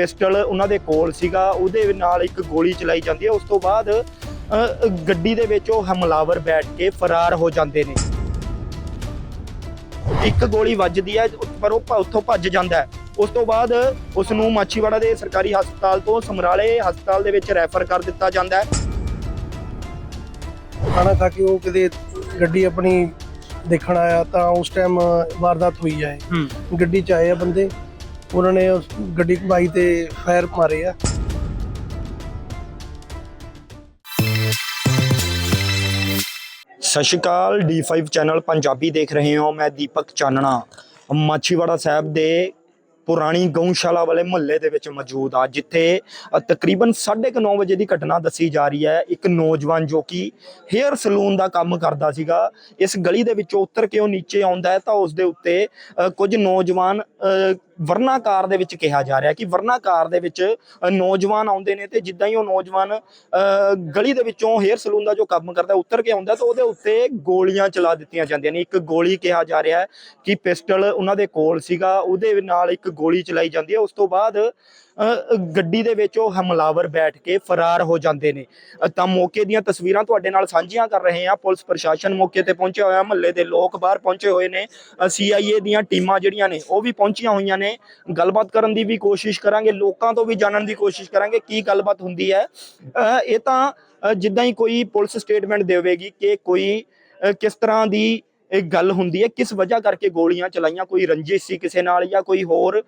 Pistol ਉਹਨਾਂ ਦੇ ਕੋਲ ਸੀਗਾ ਉਹਦੇ ਨਾਲ ਇੱਕ ਗੋਲੀ ਚਲਾਈ ਜਾਂਦੀ ਹੈ ਉਸ ਤੋਂ ਬਾਅਦ ਗੱਡੀ ਦੇ ਵਿੱਚ ਉਹ ਹਮਲਾਵਰ ਬੈਠ ਕੇ ਫਰਾਰ ਹੋ ਜਾਂਦੇ ਨੇ। ਇੱਕ ਗੋਲੀ ਵੱਜਦੀ ਹੈ ਪਰ ਉਹ ਉੱਥੋਂ ਭੱਜ ਜਾਂਦਾ ਹੈ। ਉਸ ਤੋਂ ਬਾਅਦ ਉਸ ਨੂੰ ਮਾਛੀਵਾੜਾ ਦੇ ਸਰਕਾਰੀ ਹਸਪਤਾਲ ਤੋਂ ਸਮਰਾਲੇ ਹਸਪਤਾਲ ਦੇ ਵਿੱਚ ਰੈਫਰ ਕਰ ਦਿੱਤਾ ਜਾਂਦਾ ਹੈ। ਖਾਣਾ ਖਾ ਕੇ ਉਹ ਕਿਤੇ ਗੱਡੀ ਆਪਣੀ ਦੇਖਣ ਆਇਆ ਤਾਂ ਉਸ ਟਾਈਮ ਵਾਰਦਾਤ ਹੋਈ ਹੂੰ। ਗੱਡੀ 'ਚ ਆਏ ਆ ਬੰਦੇ। ਉਹਨਾਂ ਨੇ ਉਸ ਗੱਡੀ ਬਾਈ ਤੇ ਫਾਇਰ ਮਾਰੇ ਆ। ਸਤਿ ਸ਼੍ਰੀ ਅਕਾਲ D5 ਚੈਨਲ ਪੰਜਾਬੀ ਦੇਖ ਰਹੇ ਹੋ, ਮੈਂ ਦੀਪਕ ਚਾਨਣਾ। ਮਾਛੀਵਾੜਾ ਸਾਹਿਬ ਦੇ ਪੁਰਾਣੀ ਗਊਸ਼ਾਲਾ ਵਾਲੇ ਮੁਹੱਲੇ ਦੇ ਵਿੱਚ ਮੌਜੂਦ ਆ ਜਿੱਥੇ ਅ, ਤਕਰੀਬਨ 9:30 ਵਜੇ ਦੀ ਘਟਨਾ ਦੱਸੀ ਜਾ ਰਹੀ ਹੈ। ਇੱਕ ਨੌਜਵਾਨ ਜੋ ਕਿ ਹੇਅਰ ਸਲੂਨ ਦਾ ਕੰਮ ਕਰਦਾ ਸੀਗਾ ਇਸ ਗਲੀ ਦੇ ਵਿੱਚੋਂ ਉਤਰ ਕੇ ਉਹ ਨੀਚੇ ਆਉਂਦਾ ਹੈ ਤਾਂ ਉਸ ਦੇ ਉੱਤੇ ਅ, ਕੁਝ ਨੌਜਵਾਨ ਵਰਨਾਕਾਰ ਦੇ ਵਿੱਚ ਕਿਹਾ ਜਾ ਰਿਹਾ ਕਿ ਵਰਨਾਕਾਰ ਦੇ ਵਿੱਚ ਨੌਜਵਾਨ ਆਉਂਦੇ ਨੇ ਤੇ ਜਿੱਦਾਂ ਹੀ ਉਹ ਨੌਜਵਾਨ ਅ, ਗਲੀ ਦੇ ਵਿੱਚੋਂ ਹੇਅਰ ਸਲੂਨ ਦਾ ਜੋ ਕੰਮ ਕਰਦਾ ਉਤਰ ਕੇ ਆਉਂਦਾ ਤਾਂ ਉਹਦੇ ਉੱਤੇ ਗੋਲੀਆਂ ਚਲਾ ਦਿੱਤੀਆਂ ਜਾਂਦੀਆਂ ਨੇ। ਇੱਕ ਗੋਲੀ ਕਿਹਾ ਜਾ ਰਿਹਾ ਕਿ ਪਿਸਟਲ ਉਹਨਾਂ ਦੇ ਕੋਲ ਸੀਗਾ ਉਹਦੇ ਨਾਲ ਇੱਕ ਗੋਲੀ ਚਲਾਈ ਜਾਂਦੀ ਹੈ, ਉਸ ਤੋਂ ਬਾਅਦ ਗੱਡੀ ਦੇ ਵਿੱਚ ਉਹ ਹਮਲਾਵਰ ਬੈਠ ਕੇ ਫਰਾਰ ਹੋ ਜਾਂਦੇ ਨੇ। ਤਾਂ ਮੌਕੇ ਦੀਆਂ ਤਸਵੀਰਾਂ ਤੁਹਾਡੇ ਨਾਲ ਸਾਂਝੀਆਂ ਕਰ ਰਹੇ ਹਾਂ। ਪੁਲਿਸ ਪ੍ਰਸ਼ਾਸਨ ਮੌਕੇ ਤੇ ਪਹੁੰਚਿਆ ਹੋਇਆ, ਮਹੱਲੇ ਦੇ ਲੋਕ ਬਾਹਰ ਪਹੁੰਚੇ ਹੋਏ ਨੇ। ਸੀਆਈਏ ਦੀਆਂ ਟੀਮਾਂ ਜਿਹੜੀਆਂ ਨੇ, ਉਹ ਵੀ ਪਹੁੰਚੀਆਂ ਹੋਈਆਂ ਨੇ। ਗੱਲਬਾਤ ਕਰਨ ਦੀ ਵੀ ਕੋਸ਼ਿਸ਼ ਕਰਾਂਗੇ, ਲੋਕਾਂ ਤੋਂ ਵੀ ਜਾਣਨ ਦੀ ਕੋਸ਼ਿਸ਼ ਕਰਾਂਗੇ ਕੀ ਗੱਲਬਾਤ ਹੁੰਦੀ ਹੈ। ਇਹ ਤਾਂ ਜਿੱਦਾਂ ਹੀ ਕੋਈ ਪੁਲਿਸ ਸਟੇਟਮੈਂਟ ਦੇਵੇਗੀ ਕਿ ਕੋਈ ਕਿਸ ਤਰ੍ਹਾਂ ਦੀ ਇਹ ਗੱਲ ਹੁੰਦੀ ਹੈ, ਕਿਸ ਵਜ੍ਹਾ ਕਰਕੇ ਗੋਲੀਆਂ ਚਲਾਈਆਂ? ਕੋਈ ਰੰਜਿਸ਼ ਸੀ ਕਿਸੇ ਨਾਲ ਜਾਂ ਕੋਈ ਹੋਰ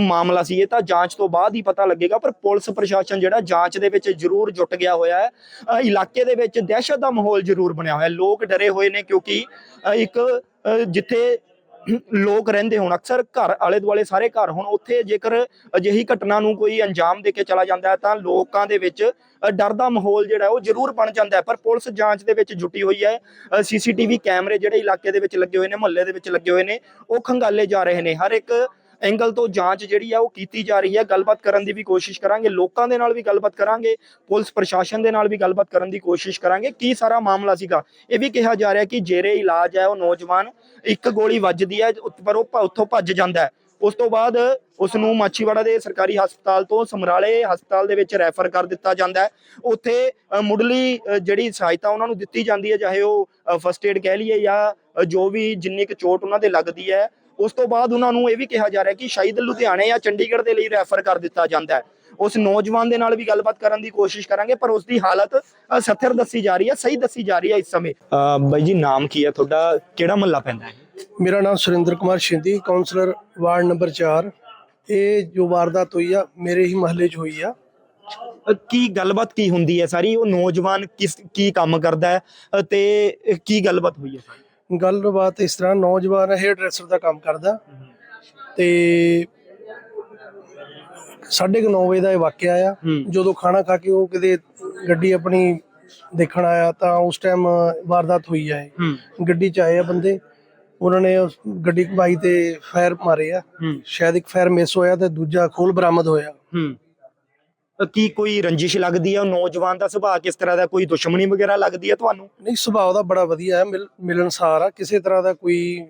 ਮਾਮਲਾ ਸੀ? ਇਹ ਤਾਂ ਜਾਂਚ ਤੋਂ ਬਾਅਦ ਹੀ ਪਤਾ ਲੱਗੇਗਾ, ਪਰ ਪੁਲਿਸ ਪ੍ਰਸ਼ਾਸਨ ਜਿਹੜਾ ਜਾਂਚ ਦੇ ਵਿੱਚ ਜ਼ਰੂਰ ਜੁਟ ਗਿਆ ਹੋਇਆ ਹੈ। ਇਲਾਕੇ ਦੇ ਵਿੱਚ ਦਹਿਸ਼ਤ ਦਾ ਮਾਹੌਲ ਜ਼ਰੂਰ ਬਣਿਆ ਹੋਇਆ ਲੋਕ ਡਰੇ ਹੋਏ ਨੇ ਕਿਉਂਕਿ ਇੱਕ ਜਿੱਥੇ ਲੋਕ ਰਹਿੰਦੇ ਹੋਣ, ਅਕਸਰ ਘਰ ਆਲੇ ਦੁਆਲੇ ਸਾਰੇ ਘਰ ਹੋਣ, ਉੱਥੇ ਜੇਕਰ ਅਜਿਹੀ ਘਟਨਾ ਨੂੰ ਕੋਈ ਅੰਜਾਮ ਦੇ ਕੇ ਚਲਾ ਜਾਂਦਾ ਹੈ, ਤਾਂ ਲੋਕਾਂ ਦੇ ਵਿੱਚ ਡਰ ਦਾ ਮਾਹੌਲ ਜਿਹੜਾ ਉਹ ਜ਼ਰੂਰ ਬਣ ਜਾਂਦਾ ਹੈ। ਪਰ ਪੁਲਿਸ ਜਾਂਚ ਦੇ ਵਿੱਚ ਜੁਟੀ ਹੋਈ ਹੈ ਸੀਸੀਟੀਵੀ ਕੈਮਰੇ ਜਿਹੜੇ ਇਲਾਕੇ ਦੇ ਵਿੱਚ ਲੱਗੇ ਹੋਏ ਨੇ, ਮੁਹੱਲੇ ਦੇ ਵਿੱਚ ਲੱਗੇ ਹੋਏ ਨੇ, ਉਹ ਖੰਗਾਲੇ ਜਾ ਰਹੇ ਨੇ। ਹਰ ਇੱਕ ਐਂਗਲ ਤੋਂ ਜਾਂਚ ਜਿਹੜੀ ਆ ਉਹ ਕੀਤੀ ਜਾ ਰਹੀ ਹੈ ਗੱਲਬਾਤ ਕਰਨ ਦੀ ਵੀ ਕੋਸ਼ਿਸ਼ ਕਰਾਂਗੇ। ਲੋਕਾਂ ਦੇ ਨਾਲ ਵੀ ਗੱਲਬਾਤ ਕਰਾਂਗੇ। ਪੁਲਿਸ ਪ੍ਰਸ਼ਾਸਨ ਦੇ ਨਾਲ ਵੀ ਗੱਲਬਾਤ ਕਰਨ ਦੀ ਕੋਸ਼ਿਸ਼ ਕਰਾਂਗੇ। ਕੀ ਸਾਰਾ ਮਾਮਲਾ ਸੀਗਾ? ਇਹ ਵੀ ਕਿਹਾ ਜਾ ਰਿਹਾ ਕਿ ਜੇਰੇ ਇਲਾਜ ਹੈ ਉਹ ਨੌਜਵਾਨ ਇੱਕ ਗੋਲੀ ਵੱਜਦੀ ਹੈ ਪਰ ਉਹ ਉੱਥੋਂ ਭੱਜ ਜਾਂਦਾ ਹੈ। ਉਸ ਤੋਂ ਬਾਅਦ ਉਸ ਨੂੰ ਮਾਛੀਵਾੜਾ ਦੇ ਸਰਕਾਰੀ ਹਸਪਤਾਲ ਤੋਂ ਸਮਰਾਲੇ ਹਸਪਤਾਲ ਦੇ ਵਿੱਚ ਰੈਫਰ ਕਰ ਦਿੱਤਾ ਜਾਂਦਾ ਹੈ। ਉੱਥੇ ਮੁੱਢਲੀ ਜਿਹੜੀ ਸਹਾਇਤਾ ਉਹਨਾਂ ਨੂੰ ਦਿੱਤੀ ਜਾਂਦੀ ਹੈ, ਚਾਹੇ ਉਹ ਫਸਟ ਏਡ ਕਹਿ ਲਈਏ ਜਾਂ ਜੋ ਵੀ ਜਿੰਨੀ ਕੁ ਚੋਟ ਉਹਨਾਂ ਦੇ ਲੱਗਦੀ ਹੈ ਉਸ ਤੋਂ ਬਾਅਦ ਉਹਨਾਂ ਨੂੰ ਇਹ ਵੀ ਕਿਹਾ ਜਾ ਰਿਹਾ ਕਿ ਸ਼ਾਇਦ ਲੁਧਿਆਣੇ ਜਾਂ ਚੰਡੀਗੜ੍ਹ ਦੇ ਲਈ ਰੈਫਰ ਕਰ ਦਿੱਤਾ ਜਾਂਦਾ ਹੈ। ਉਸ ਨੌਜਵਾਨ ਦੇ ਨਾਲ ਵੀ ਗੱਲਬਾਤ ਕਰਨ ਦੀ ਕੋਸ਼ਿਸ਼ ਕਰਾਂਗੇ ਪਰ ਉਸ ਦੀ ਹਾਲਤ ਸਥਿਰ ਦੱਸੀ ਜਾ ਰਹੀ ਹੈ ਸਹੀ ਦੱਸੀ ਜਾ ਰਹੀ ਹੈ ਇਸ ਸਮੇਂ। ਬਾਈ ਜੀ ਨਾਮ ਕੀ ਹੈ ਤੁਹਾਡਾ? ਕਿਹੜਾ ਮਹੱਲਾ ਪੈਂਦਾ ਹੈ? ਮੇਰਾ ਨਾਮ Surinder Kumar Shindi councillor ward number 4 ਇਹ ਜੋ ਵਾਰਦਾਤ ਹੋਈ ਆ ਮੇਰੇ ਹੀ ਮਹੱਲੇ 'ਚ ਹੋਈ ਆ। ਕੀ ਗੱਲਬਾਤ ਕੀ ਹੁੰਦੀ ਹੈ ਸਾਰੀ? ਉਹ ਨੌਜਵਾਨ ਕਿਸ ਕੀ ਕੰਮ ਕਰਦਾ ਹੈ? ਤੇ ਕੀ ਗੱਲਬਾਤ ਹੋਈ ਹੈ ਸਾਰੀ? ਗੱਲਬਾਤ ਇਸ ਤਰ੍ਹਾਂ ਨੌਜਵਾਨ ਹੇਅਰ ਡਰੈਸਰ ਦਾ ਕੰਮ ਕਰਦਾ। ਤੇ 9:30 ਵਜੇ ਦਾ ਇਹ ਵਾਕਿਆ ਆ। ਹੂੰ। ਜਦੋਂ ਖਾਣਾ ਖਾ ਕੇ ਉਹ ਕਿਤੇ ਗੱਡੀ ਆਪਣੀ ਦੇਖਣ ਆਇਆ ਤਾਂ ਉਸ ਟਾਈਮ ਵਾਰਦਾਤ ਹੋਈ ਹੈ ਹੂੰ। ਗੱਡੀ 'ਚ ਆਏ ਆ ਬੰਦੇ। ਉਹਨਾਂ ਨੇ ਉਸ ਗੱਡੀ ਬਾਈ ਤੇ ਫਾਇਰ ਮਾਰੇ ਆ। ਹੂੰ। ਸ਼ਾਇਦ ਇੱਕ ਫਾਇਰ ਮਿਸ ਹੋਇਆ ਤੇ ਦੂਜਾ ਖੋਲ ਬਰਾਮਦ ਹੋਇਆ। ਹੂੰ। ਕੀ ਕੋਈ ਰੰਜਿਸ਼ ਲੱਗਦੀ ਹੈ ਉਹ ਨੌਜਵਾਨ ਦਾ ਸੁਭਾਅ ਕਿਸ ਤਰ੍ਹਾਂ ਦਾ? ਕੋਈ ਦੁਸ਼ਮਣੀ ਵਗੈਰਾ ਲੱਗਦੀ ਹੈ ਤੁਹਾਨੂੰ? ਨਹੀਂ ਸੁਭਾਅ ਦਾ ਬੜਾ ਵਧੀਆ ਹੈ ਮਿਲ- ਮਿਲਣਸਾਰ ਆ। ਕਿਸੇ ਤਰ੍ਹਾਂ ਦਾ ਕੋਈ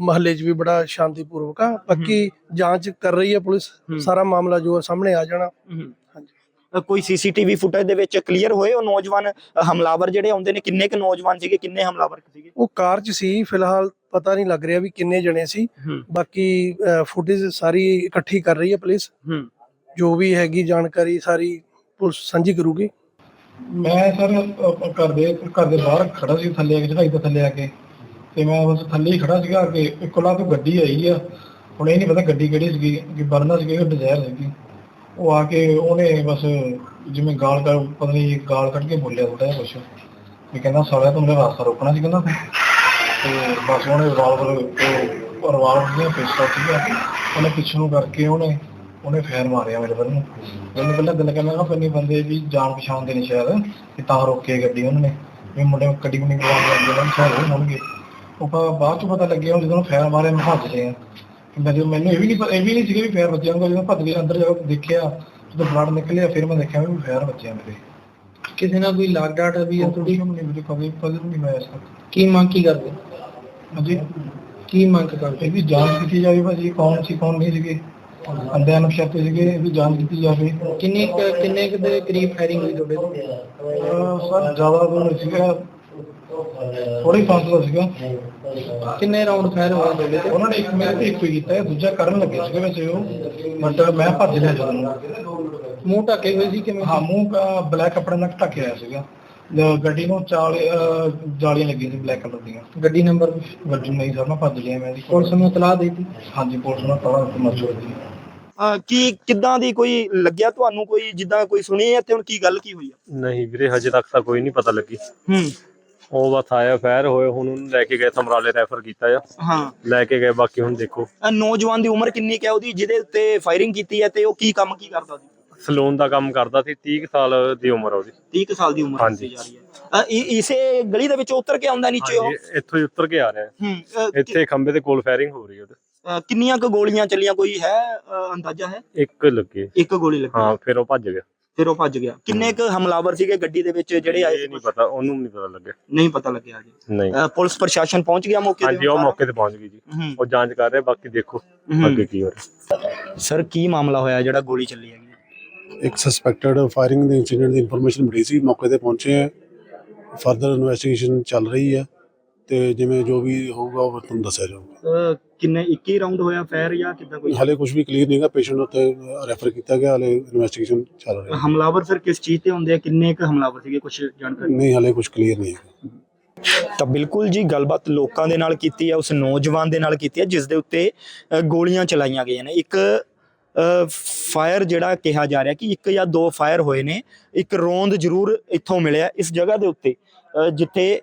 ਮਹੱਲੇ 'ਚ ਵੀ ਬੜਾ ਸ਼ਾਂਤੀਪੂਰਵਕ ਆ। ਪੱਕੀ ਜਾਂਚ ਕਰ ਰਹੀ ਹੈ ਪੁਲਿਸ। ਸਾਰਾ ਮਾਮਲਾ ਜੋ ਸਾਹਮਣੇ ਆ ਜਾਣਾ। ਕੋਈ ਸੀਸੀਟੀਵੀ ਫੁਟੇਜ ਦੇ ਵਿੱਚ ਕਲੀਅਰ ਹੋਏ ਉਹ ਨੌਜਵਾਨ ਹਮਲਾਵਰ ਜਿਹੜੇ ਆਉਂਦੇ ਨੇ? ਕਿੰਨੇ ਕੁ ਨੌਜਵਾਨ ਸੀਗੇ? ਕਿੰਨੇ ਹਮਲਾਵਰ ਸੀਗੇ? ਉਹ ਕਾਰ 'ਚ ਸੀ ਫਿਲਹਾਲ ਪਤਾ ਨਹੀਂ ਲੱਗ ਰਿਹਾ ਵੀ ਕਿੰਨੇ ਜਣੇ ਸੀ। ਬਾਕੀ ਫੁਟੇਜ ਸਾਰੀ ਇਕੱਠੀ ਕਰ ਰਹੀ ਹੈ ਪੁਲਿਸ। ਜੋ ਵੀ ਹੈਗੀ ਜਾਣਕਾਰੀ ਸਾਰੀ ਪੁਲਿਸ ਸਾਂਝੀ ਕਰੂਗੀ। ਮੈਂ ਸਰ ਘਰ ਦੇ ਘਰ ਦੇ ਬਾਹਰ ਖੜਾ ਸੀ ਥੱਲੇ ਆ ਕੇ ਚੜਾਈ ਤੋਂ ਥੱਲੇ ਆ ਕੇ। ਤੇ ਮੈਂ ਬਸ ਥੱਲੇ ਹੀ ਖੜਾ ਸੀਗਾ ਕਿ ਇੱਕੋ ਲੱਖ ਗੱਡੀ ਆਈ ਆ। ਹੁਣ ਇਹ ਨਹੀਂ ਪਤਾ ਗੱਡੀ ਕਿਹੜੀ ਸੀਗੀ, ਕਿ ਵਰਨਾ ਸੀਗੀ ਕਿ ਡਿਜ਼ਾਇਰ ਸੀਗੀ। ਉਹ ਆ ਕੇ ਉਹਨੇ ਬਸ ਜਿਵੇਂ ਗਾਲ ਕਰ ਪਤਾ ਨਹੀਂ ਗਾਲ ਕੱਢ ਕੇ ਬੋਲਿਆ ਥੋੜਾ ਜਿਹਾ ਕੁਛ। ਵੀ ਕਹਿੰਦਾ ਸਾਲਿਆ, ਤੂੰ ਮੇਰਾ ਰਾਸਤਾ ਰੋਕਣਾ ਸੀ ਕਹਿੰਦਾ ਤੇ ਬਸ ਉਹਨੇ ਰਿਵਾਲਵਰ ਉਹ ਰਿਵਾਲਵਰ ਦੀਆਂ ਪਿਸਤੌਲ ਸੀਗਾ ਉਹਨੇ ਪਿੱਛੇ ਨੂੰ ਕਰਕੇ ਉਹਨੇ ਉਹਨੇ ਫੇਰ ਮਾਰਿਆ ਮੇਰੇ ਵੱਲ ਨੂੰ। ਮੈਨੂੰ ਪਹਿਲਾਂ ਦਿਲ ਕਹਿੰਦਾ ਕਿ ਪੰਨੀ ਬੰਦੇ ਵੀ ਜਾਣ ਪਛਾਣ ਦੇ ਨੇ ਸ਼ਾਇਦ ਕਿ ਤਾਂ ਰੋਕੇ ਗੱਡੀ ਉਹਨਾਂ। ਨੇ ਵੀ ਮੁੰਡੇ ਨੂੰ ਗੱਡੀ ਨਹੀਂ ਉਹਨਾਂ ਸ਼ਾਇਦ ਉਹ ਹੋਣਗੇ। ਉਹ ਬਾਅਦ ਚ ਪਤਾ ਲੱਗਿਆ ਉਹ ਜਦੋਂ ਫੇਰ ਮਾਰੇ ਮੈਂ ਭੱਜ ਲਿਆ ਮੈਂ ਜਦੋਂ ਮੈਨੂੰ ਇਹ ਵੀ ਨਹੀਂ ਇਹ ਵੀ ਨਹੀਂ ਸੀਗਾ ਵੀ ਫੇਰ ਵੱਜਿਆਗਾ ਜਦੋਂ ਭੱਜ ਕੇ ਅੰਦਰ ਜਾ ਕੇ ਦੇਖਿਆ ਜਦੋਂ ਬਲੱਡ ਨਿਕਲਿਆ ਫਿਰ ਮੈਂ ਦੇਖਿਆ ਵੀ ਫੇਰ ਵੱਜਿਆ ਮੇਰੇ। ਕਿਸੇ ਨਾਲ ਕੋਈ ਲਾਗ ਡਾਟ ਵੀ ਥੋੜੀ ਜਿਹੀ ਨਹੀਂ ਮੈਨੂੰ ਕਦੇ ਪਤਾ ਨਹੀਂ ਮੈਂ ਤੱਕ ਕੀ ਮੰਗ ਕੀ ਕਰਦੇ? ਹਾਂਜੀ। ਕੀ ਮੰਗ ਕਰਦੇ? ਇਹਦੀ ਜਾਂਚ ਕੀਤੀ ਜਾਵੇ ਭਾਜੀ ਕੌਣ ਸੀ ਕੌਣ ਨਹੀਂ ਸੀਗੇ। ਅੰਦਿਆਂ ਨੂੰ ਸ਼ੱਕ ਸੀਗੇ ਇਹਦੀ ਜਾਂਚ ਕੀਤੀ ਜਾਵੇ। ਕਿੰਨੇ ਕੁ- ਕਿੰਨੇ ਕੁ ਦੇ ਕਰੀਬ ਫਾਇਰਿੰਗ ਹੋਈ ਤੁਹਾਡੇ ਤੋਂ? ਅਹ ਸਰ ਜ਼ਿਆਦਾ ਨਹੀਂ ਸੀਗਾ। ਥੋੜੀ ਫਾਸਲਾ ਸੀਗਾ। ਕਿੰਨੇ ਰਾਉਂਡ ਫਾਇਰ ਹੋਏ ਤੁਹਾਡੇ ਤੇ? ਉਹਨਾਂ ਨੇ ਇੱਕ ਮੇਰੇ ਤੇ ਇੱਕ ਹੀ ਕੀਤਾ ਹੈ, ਦੂਜਾ ਕਰਨ ਲੱਗੇ ਸੀਗੇ ਵੈਸੇ ਉਹ। ਬਟ ਮੈਂ ਭੱਜ ਲਿਆ ਜਦੋਂ। ਮੂੰਹ ਢੱਕੇ ਹੋਏ ਸੀ ਕਿਵੇਂ? ਹਾਂ ਮੂੰਹ ਬਲੈਕ ਕੱਪੜੇ ਨਾਲ ਢੱਕ ਆਇਆ ਸੀਗਾ। ਜ- ਗੱਡੀ ਨੂੰ ਚਾਲ ਅਹ, ਜਾਲੀਆਂ ਲੱਗੀਆਂ ਸੀ ਬਲੈਕ ਕਲਰ ਦੀਆਂ। ਗੱਡੀ ਨੰਬਰ ਗੱਡੀ ਨਹੀਂ ਸਰ ਮੈਂ ਭੱਜ ਲਿਆ ਮੈਂ ਇਹਦੀ ਪੁਲਿਸ ਨੂੰ ਇਤਲਾਹ ਦੇ ਦਿੱਤੀ? ਹਾਂਜੀ ਪੁਲਿਸ ਨੂੰ ਮਰਜ਼ੀ ਦੀ ਅਹ ਕੀ ਕਿੱਦਾਂ ਦੀ ਕੋਈ ਲੱਗਿਆ ਤੁਹਾਨੂੰ ਕੋਈ ਜਿੱਦਾਂ ਕੋਈ ਸੁਣੀ ਹੈ ਤੇ ਹੁਣ ਕੀ ਗੱਲ ਕੀ ਹੋਈ ਆ? ਨਹੀਂ ਵੀਰੇ ਹਜੇ ਤੱਕ ਤਾਂ ਕੋਈ ਨਹੀਂ ਪਤਾ ਲੱਗੀ। ਹੂੰ। ਉਹ ਬਸ ਆਇਆ ਫੈਰ ਹੋਏ ਹੁਣ ਉਹਨੂੰ ਲੈ ਕੇ ਗਏ ਸਮਰਾਲੇ ਰੈਫਰ ਕੀਤਾ ਆ। ਹਾਂ। ਲੈ ਕੇ ਗਏ ਬਾਕੀ ਹੁਣ ਦੇਖੋ। ਅਹ ਨੌਜਵਾਨ ਦੀ ਉਮਰ ਕਿੰਨੀ ਕੁ ਹੈ ਉਹਦੀ ਜਿਹਦੇ ਉੱਤੇ ਫਾਇਰਿੰਗ ਕੀਤੀ ਹੈ ਤੇ ਉਹ ਕੀ ਕੰਮ ਕੀ ਕਰਦਾ ਸੀ? ਸਲੂਨ ਦਾ ਕੰਮ ਕਰਦਾ ਸੀ 30 ਕੁ ਸਾਲ ਦੀ ਉਮਰ ਆ ਉਹਦੀ। 30 ਕੁ ਸਾਲ ਦੀ ਉਮਰ ਹਾਂਜੀ। ਦੱਸੀ ਜਾ ਰਹੀ ਹੈ। ਅਹ ਇ- ਇਸੇ ਗਲੀ ਦੇ ਵਿੱਚ ਉਤਰ ਕੇ ਆਉਂਦਾ ਨੀਚੇ ਉਹ? ਹਾਂਜੀ, ਇੱਥੋਂ ਹੀ ਉੱਤਰ ਕੇ ਆ ਰਿਹਾ। ਹੂੰ ਅਹ ਕਿ- ਇੱਥੇ ਖੰਬੇ ਦੇ ਕੋਲ ਫਾਇਰਿੰਗ ਹੋ ਰਹੀ ਹੈ ਉਹਦੇ। ਅਹ ਕਿੰਨੀਆਂ ਕੁ ਗੋਲੀਆਂ ਚੱਲੀਆਂ? ਕੋਈ ਹੈ ਅਹ ਅੰਦਾਜ਼ਾ ਹੈ? ਇੱਕ ਲੱਗੇ। ਇੱਕ ਗੋਲੀ ਲੱਗੀ। ਹਾਂ ਫਿਰ ਉਹ ਭੱਜ ਗਿਆ। ਫਿਰ ਉਹ ਭੱਜ ਗਿਆ। ਕਿੰਨੇ ਕੁ ਹਮਲਾਵਰ ਸੀਗੇ ਗੱਡੀ ਦੇ ਵਿੱਚ ਜਿਹੜੇ ਆਏ ਇਹ ਨਹੀਂ ਪਤਾ ਉਹਨੂੰ ਨਹੀਂ ਪਤਾ ਲੱਗਿਆ। ਨਹੀਂ ਪਤਾ ਲੱਗਿਆ ਜੀ। ਨਹੀਂ। ਅਹ ਪੁਲਿਸ ਪ੍ਰਸ਼ਾਸਨ ਪਹੁੰਚ ਗਿਆ ਮੌਕੇ ਹਾਂਜੀ ਉਹ ਮੌਕੇ ਤੇ ਪਹੁੰਚ ਗਈ ਜੀ। ਹੂੰ। ਉਹ ਜਾਂਚ ਕਰ ਰਿਹਾ ਬਾਕੀ ਦੇਖੋ ਹੂੰ। ਅੱਗੇ ਕੀ ਹੋ ਰਿਹਾ। ਸਰ ਕੀ ਮਾਮਲਾ ਹੋਇਆ ਜਿਹੜਾ ਗੋਲੀ ਚੱਲੀ ਹੈਗੀ? ਇੱਕ ਸਸਪੈਕਟਡ ਫਾਇਰਿੰਗ ਦੇ ਇਨਸੀਡੈਂਟ ਦੀ ਇਨਫੋਰਮੇਸ਼ਨ ਮਿਲੀ ਸੀ। ਮੌਕੇ ਤੇ ਪਹੁੰਚੇ ਹੈ। ਫਰਦਰ ਇਨਵੈਸਟੀਗੇਸ਼ਨ ਚੱਲ ਰਹੀ ਹੈ। ਤੇ ਜਿਵੇਂ ਜੋ ਵੀ ਹੋਊਗਾ ਉਹ ਤੁਹਾਨੂੰ ਦੱਸਿਆ ਜਾਊਗਾ। ਅਹ ਕਿੰਨੇ 21 ਰਾਉਂਡ ਹੋਇਆ ਫਾਇਰ ਜਾਂ ਕਿੱਦਾਂ ਕੋਈ? ਹਾਲੇ ਕੁਝ ਵੀ ਕਲੀਅਰ ਨਹੀਂਗਾ ਪੇਸ਼ੈਂਟ ਉੱਤੇ ਰੈਫਰ ਕੀਤਾ ਗਿਆ ਹਾਲੇ ਇਨਵੈਸਟੀਗੇਸ਼ਨ ਚੱਲ ਰਹੀ। ਹੈ ਹਮਲਾਵਰ ਫਿਰ ਕਿਸ ਚੀਜ਼ ਤੇ ਹੁੰਦੇ ਆ? ਕਿੰਨੇ ਕੁ ਹਮਲਾਵਰ ਸੀਗੇ? ਕੁਝ ਜਾਣਕਾਰੀ? ਨਹੀਂ ਹਾਲੇ ਕੁਝ ਕਲੀਅਰ ਨਹੀਂ ਹੈ ਤਾਂ ਬਿਲਕੁਲ ਜੀ ਗੱਲਬਾਤ ਲੋਕਾਂ ਦੇ ਨਾਲ ਕੀਤੀ ਹੈ ਉਸ ਨੌਜਵਾਨ ਦੇ ਨਾਲ ਕੀਤੀ ਹੈ ਜਿਸ ਦੇ ਉੱਤੇ ਅ, ਗੋਲੀਆਂ ਚਲਾਈਆਂ ਗਈਆਂ ਨੇ। ਇੱਕ ਫਾਇਰ ਜਿਹੜਾ ਕਿਹਾ ਜਾ ਰਿਹਾ ਕਿ ਇੱਕ ਜਾਂ ਦੋ ਫਾਇਰ ਹੋਏ ਨੇ। ਇੱਕ ਰੋਂਦ ਜ਼ਰੂਰ ਇੱਥੋਂ ਮਿਲਿਆ ਇਸ ਜਗ੍ਹਾ ਦੇ ਉੱਤੇ ਅ, ਜਿੱਥੇ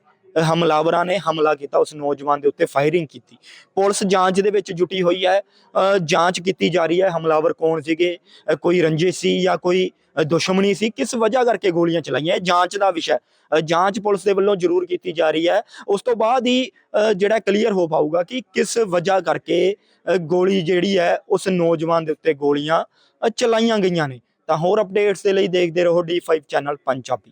ਹਮਲਾਵਰਾਂ ਨੇ ਹਮਲਾ ਕੀਤਾ, ਉਸ ਨੌਜਵਾਨ ਦੇ ਉੱਤੇ ਫਾਇਰਿੰਗ ਕੀਤੀ। ਪੁਲਿਸ ਜਾਂਚ ਦੇ ਵਿੱਚ ਜੁਟੀ ਹੋਈ ਹੈ। ਜਾਂਚ ਕੀਤੀ ਜਾ ਰਹੀ ਹੈ ਹਮਲਾਵਰ ਕੌਣ ਸੀਗੇ ਕੋਈ ਰੰਜਿਸ਼ ਸੀ ਜਾਂ ਕੋਈ ਦੁਸ਼ਮਣੀ ਸੀ, ਕਿਸ ਵਜ੍ਹਾ ਕਰਕੇ ਗੋਲੀਆਂ ਚਲਾਈਆਂ, ਇਹ ਜਾਂਚ ਦਾ ਵਿਸ਼ਾ ਜਾਂਚ ਪੁਲਿਸ ਦੇ ਵੱਲੋਂ ਜ਼ਰੂਰ ਕੀਤੀ ਜਾ ਰਹੀ ਹੈ। ਉਸ ਤੋਂ ਬਾਅਦ ਹੀ ਜਿਹੜਾ ਕਲੀਅਰ ਹੋ ਪਾਊਗਾ ਕਿ ਕਿਸ ਵਜ੍ਹਾ ਕਰਕੇ ਗੋਲੀ ਜਿਹੜੀ ਹੈ, ਉਸ ਨੌਜਵਾਨ ਦੇ ਉੱਤੇ ਗੋਲੀਆਂ ਚਲਾਈਆਂ ਗਈਆਂ ਨੇ। ਤਾਂ ਹੋਰ ਅਪਡੇਟਸ ਦੇ ਲਈ ਦੇਖਦੇ ਰਹੋ D5 ਚੈਨਲ ਪੰਜਾਬੀ।